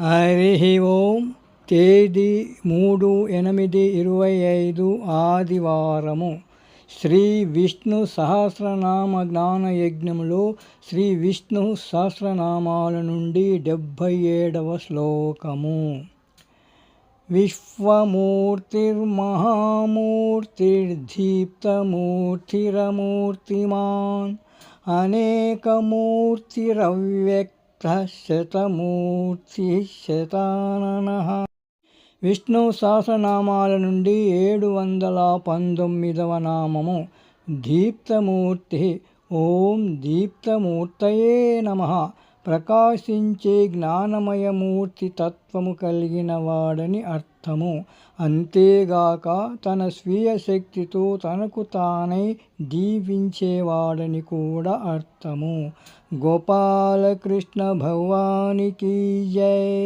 హరి ఓం తేదీ మూడు ఎనిమిది ఇరవై ఐదు ఆదివారము. శ్రీ విష్ణు సహస్రనామ జ్ఞాన యజ్ఞములో శ్రీ విష్ణు సహస్రనామాల నుండి డెబ్భై ఏడవ శ్లోకము. విశ్వమూర్తిర్మహామూర్తిర్దీప్తమూర్తిరమూర్తిమాన్ అనేకమూర్తిరవ్యక్త శతమూర్తి శతానన విష్ణు సహస్రనామాల నుండి ఏడు వందల పంతొమ్మిదవ నామము దీప్తమూర్తి. ఓం దీప్తమూర్తయే నమ. ప్రకాశించే జ్ఞానమయమూర్తి తత్వము కలిగిన వాడని అర్థము. అంతేగాక తన స్వీయ శక్తితో తనకు తానై దీవించేవాడని కూడా అర్థము. గోపాలకృష్ణ భగవానికి జై.